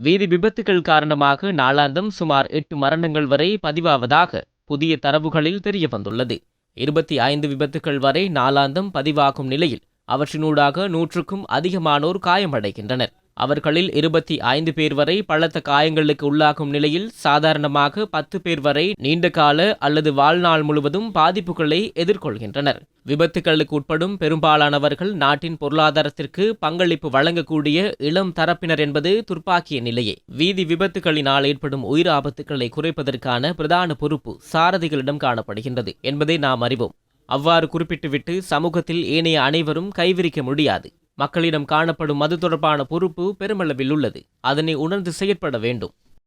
வீதி விபத்துகள் காரணமாக நாளாந்தம் சுமார் எட்டு மரணங்கள் வரை பதிவாவதாக புதிய தரவுகளில் தெரிய வந்துள்ளது இருபத்தி ஐந்து விபத்துகள் வரை நாளாந்தம் பதிவாகும் நிலையில் அவற்றினூடாக நூற்றுக்கும் அதிகமானோர் காயமடைகின்றனர். அவர்களில் இருபத்தி ஐந்து பேர் வரை பலத்த காயங்களுக்கு உள்ளாகும் நிலையில் சாதாரணமாக பத்து பேர் வரை நீண்ட கால அல்லது வாழ்நாள் முழுவதும் பாதிப்புகளை எதிர்கொள்கின்றனர். விபத்துகளுக்கு உட்படும் பெரும்பாலானவர்கள் நாட்டின் பொருளாதாரத்திற்கு பங்களிப்பு வழங்கக்கூடிய இளம் தரப்பினர் என்பது துர்ப்பாக்கிய நிலையே. வீதி விபத்துகளினால் ஏற்படும் உயிர் ஆபத்துக்களை குறைப்பதற்கான பிரதான பொறுப்பு சாரதிகளிடம் காணப்படுகின்றது என்பதை நாம் அறிவோம். அவ்வாறு குறிப்பிட்டுவிட்டு சமூகத்தில் ஏனைய அனைவரும் கைவிரிக்க முடியாது. மக்களிடம் காணப்படும் மது தொடர்பான பொறுப்பு பெருமளவில் உள்ளது. அதனை உணர்ந்து செயற்பட வேண்டும்.